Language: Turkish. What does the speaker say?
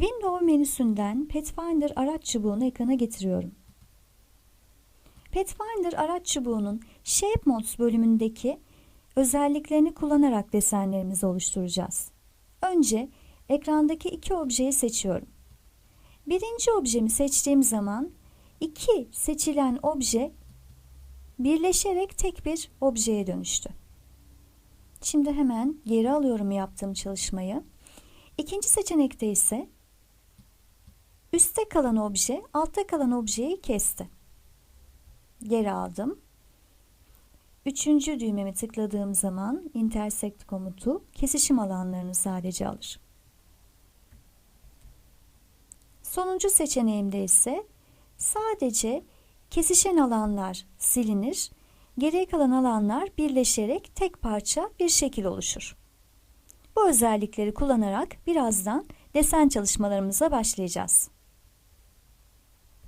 Window menüsünden Pathfinder araç çubuğunu ekrana getiriyorum. Pathfinder araç çubuğunun Shape Modes bölümündeki özelliklerini kullanarak desenlerimizi oluşturacağız. Önce ekrandaki iki objeyi seçiyorum. Birinci objemi seçtiğim zaman iki seçilen obje birleşerek tek bir objeye dönüştü. Şimdi hemen geri alıyorum yaptığım çalışmayı. İkinci seçenekte ise üstte kalan obje altta kalan objeyi kesti. Geri aldım. Üçüncü düğmemi tıkladığım zaman intersect komutu kesişim alanlarını sadece alır. Sonuncu seçeneğimde ise sadece kesişen alanlar silinir, geriye kalan alanlar birleşerek tek parça bir şekil oluşur. Bu özellikleri kullanarak birazdan desen çalışmalarımıza başlayacağız.